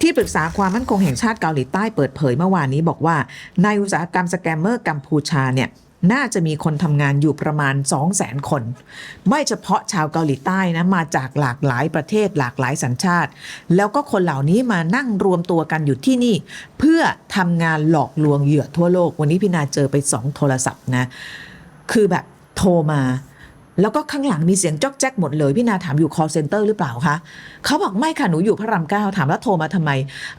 ที่ปรึกษาความมั่นคงแห่งชาติเกาหลีใต้เปิดเผยเมื่อวานนี้บอกว่าในอุตสาหกรรมสแกมเมอร์กัมพูชาเนี่ยน่าจะมีคนทำงานอยู่ประมาณ 2 0 0 0 0 0 คน ไม่เฉพาะชาวเกาหลีใต้นะ มาจากหลากหลายประเทศหลากหลายสัญชาติ แล้วก็คนเหล่านี้มานั่งรวมตัวกันอยู่ที่นี่ เพื่อทำงานหลอกลวงเหยื่อทั่วโลก วันนี้พี่นาเจอไปสองโทรศัพท์นะ คือแบบโทรมา แล้วก็ข้างหลังมีเสียงจอกแจ๊กหมดเลย พี่นาถามอยู่ call center หรือเปล่าคะเขาบอกไม่ค่ะหนูอยู่พระรามเก้าถามแล้วโทรมาทำไม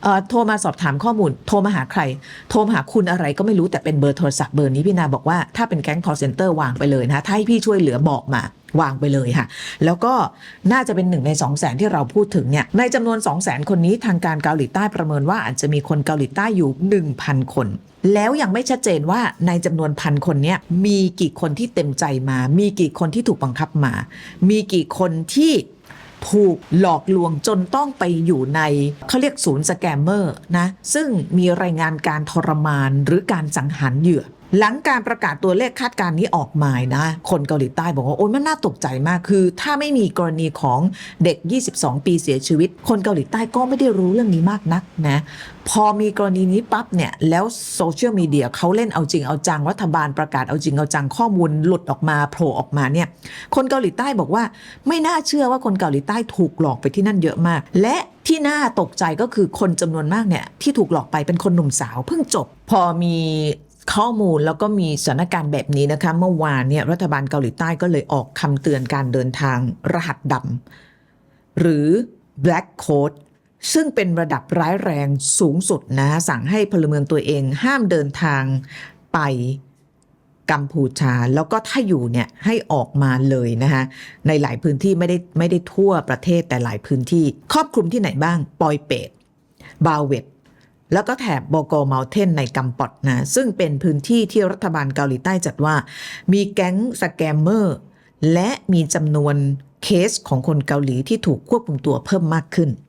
เอ่อโทรมาสอบถามข้อมูล โทรมาหาใคร โทรมาหาคุณอะไรก็ไม่รู้แต่เป็นเบอร์โทรศัพท์เบอร์นี้พี่นาบอกว่าถ้าเป็นแก๊ง call center วางไปเลยนะถ้าให้พี่ช่วยเหลือบอกมาวางไปเลยค่ะ แล้วก็น่าจะเป็นหนึ่งใน 2 0 0แสนที่เราพูดถึงเนี่ย ในจำนวน 2 0 0แสนคนนี้ทางการเกาหลีใต้ประเมินว่าอาจจะมีคนเกาหลีใต้อยู่ 1,000 คน แล้วยังไม่ชัดเจนว่าในจำนวนพันคนเนี้ยมีกี่คนที่เต็มใจมา มีกี่คนที่ถูกบังคับมา มีกี่คนที่ถูกหลอกลวงจนต้องไปอยู่ในเขาเรียกศูนย์สแกมเมอร์นะ ซึ่งมีรายงานการทรมานหรือการสังหารเหยื่อ หลังการประกาศตัวเลขคาดการณ์นี้ออกมานะ คนเกาหลีใต้บอกว่า โอ้ยมันน่าตกใจมากคือ ถ้าไม่มีกรณีของเด็ก 22 ปีเสียชีวิต คนเกาหลีใต้ก็ไม่ได้รู้เรื่องนี้มากนักนะ พอมีกรณีนี้ปั๊บเนี่ย แล้วโซเชียลมีเดียเขาเล่นเอาจริงเอาจัง รัฐบาลประกาศเอาจริงเอาจังข้อมูลหลุดออกมาโผล่ออกมาเนี่ย คนเกาหลีใต้บอกว่า ไม่น่าเชื่อว่าคนเกาหลีใต้ถูกหลอกไปที่นั่นเยอะมาก และที่น่าตกใจก็คือคนจำนวนมากเนี่ยที่ถูกหลอกไปเป็นคนหนุ่มสาวเพิ่งจบ พอมี ข้อมูลแล้วก็มีสถานการณ์แบบนี้นะคะเมื่อวานเนี่ยรัฐบาลเกาหลีใต้ก็เลยออกคำเตือนการเดินทางรหัสดำหรือ black code ซึ่งเป็นระดับร้ายแรงสูงสุดนะสั่งให้พลเมืองตัวเองห้ามเดินทางไปกัมพูชา แล้วก็ถ้าอยู่เนี่ยให้ออกมาเลยนะคะในหลายพื้นที่ไม่ได้ไม่ได้ทั่วประเทศแต่หลายพื้นที่ ครอบคลุมที่ไหนบ้าง ปอยเปตบาเวต แล้วก็แถบโบโกเมลเทนในกัมปอดนะ ซึ่งเป็นพื้นที่ที่รัฐบาลเกาหลีใต้จัดว่า มีแก๊งสแกมเมอร์ และมีจำนวนเคสของคนเกาหลีที่ถูกควบคุมตัวเพิ่มมากขึ้น